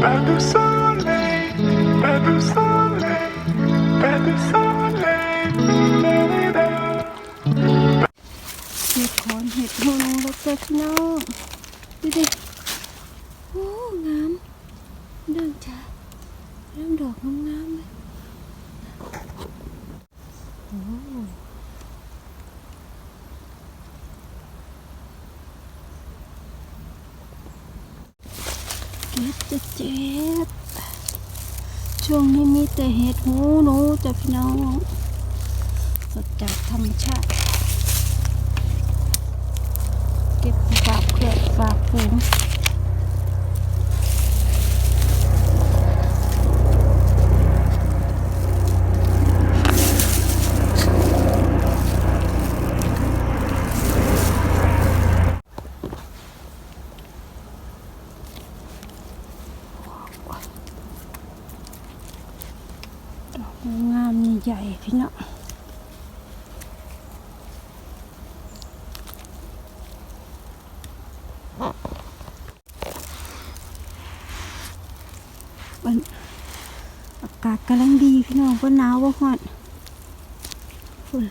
Pas de soleil, pas de soleil, pas de soleil. Da-da-da. เห็ดขอนเห็ดหูแล้วก็พี่น้องดูดิโอ้งามเดินจ้าเริ่มดอกงามๆเลยโอ้ เจ็บจะเจ็บ ช่วงนี้มีแต่เห็ดหูหนูจะพี่น้อง สดจากธรรมชาติ เก็บฝากเพื่อฝากฝูงดอกงาม นี่ใหญ่พี่น้องมันอากาศกำลังดีพี่น้องก็หนาวว่าฮอนฝุ่น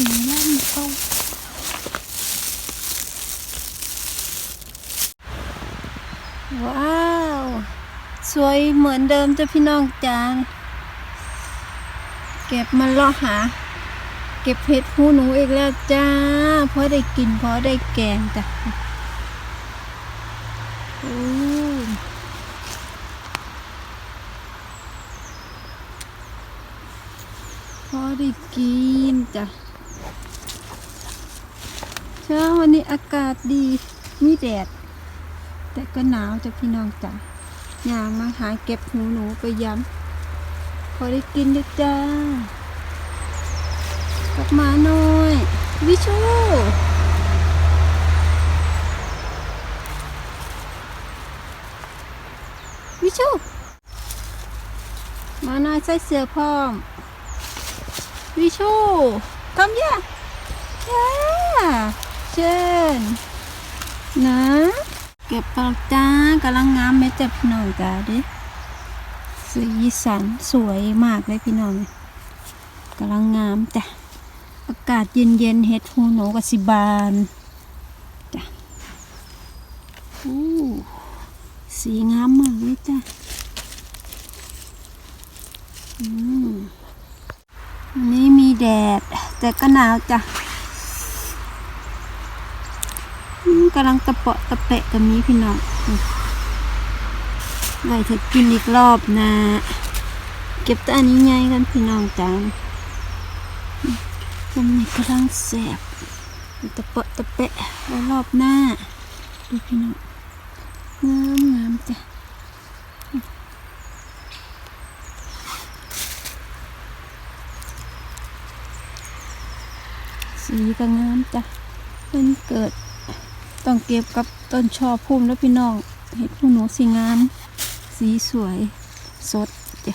สีล่มเข้าว้าว สวยเหมือนเดิมจ้ะพี่น้องจานเก็บมาเลาะหา เก็บเห็ดหูหนูอีกแล้วจ้าเพราะได้กินเพราะได้แกงจ้ะพอได้กินจ้ะ ช้าวันนี้อากาศดีมีแดด แต่ก็หนาวจ้ะพี่น้องจ้ะย่างมาหาเก็บหูหนูไปย้ำพอได้กินด้วยจ้ากลับมาหน่อย วิชูวิชูมาหน่อยใส่เสื้อพร้อม วิชูคำย่าย่า ชิญนะเก็บปลาจ้ากำลังงามเม็ดจ้ะพี่องจ้าดิสีสันสวยมากเลยพี่น้องกำลังงามจ้ะอากาศเย็นเย็นเฮ็ดหูหนูกับสิบานจ้ะอู้สีงามมากเลยจ้ะอืมวันนี้มีแดด แต่ก็หนาวจ้ะ อืม กำลังตะเปาะตะเปะกับมีพี่น้องไว้ถ้ากินอีกรอบนะ เก็บต่อันนี้ไงกันพี่น้องจานผมนี่กำลังแสบตะเปาะตะเปะไว้รอบหน้า ดูพี่น้องงามงามจ้ะสีก็งามจ้ะเป็นเกิด ต้องเก็บกับต้นชอพุ่มแล้วพี่น้องเห็ดผู้หนูสีงาม สีสวยสดจ้ะ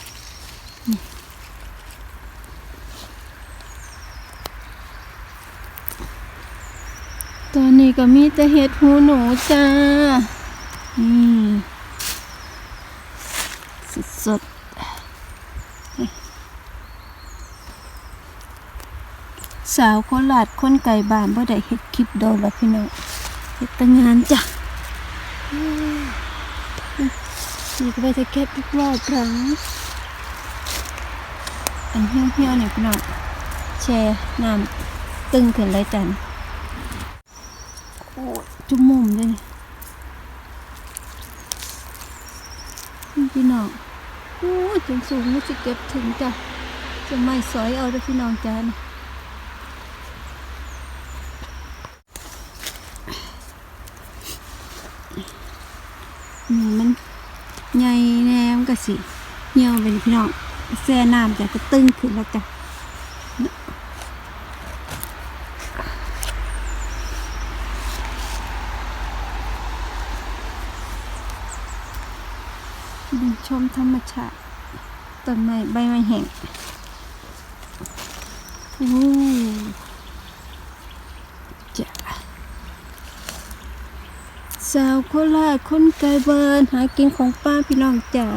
นี่ตอนนี้ก็มีแต่เห็ดหูหนูจ้านี่สดสดสาวโคราชคนไก่บ้านบ่ได้เห็ดคลิปโดนแล้วพี่น้อง เฮ็ดแต่งานจ้ะนี่ก็ไปจะเก็บอีกรอบครั้งอันเหี่ยวๆเนี่ยพี่น้องแช่น้ำตึงขึ้นเลยจันโอ้จุ่มมุมเลยนี่พี่น้องโอ้ยจนสูงไม่สิเก็บถึงจ้ะจะไม่สอยเอาเด้วยพี่น้องจ้านะหนู มันใหญ่แนมนก็สิเหี่ยวไปนี่พี่น้องแซ่น้ำจะก็ตึงขึ้นแล้วจ้ะดูชมธรรมชาติต้นไม้ใบไม้แห้งโอ้จ้ะ สาวโคราชคนไกลเบินหากินของป้าพี่น้องจ๋า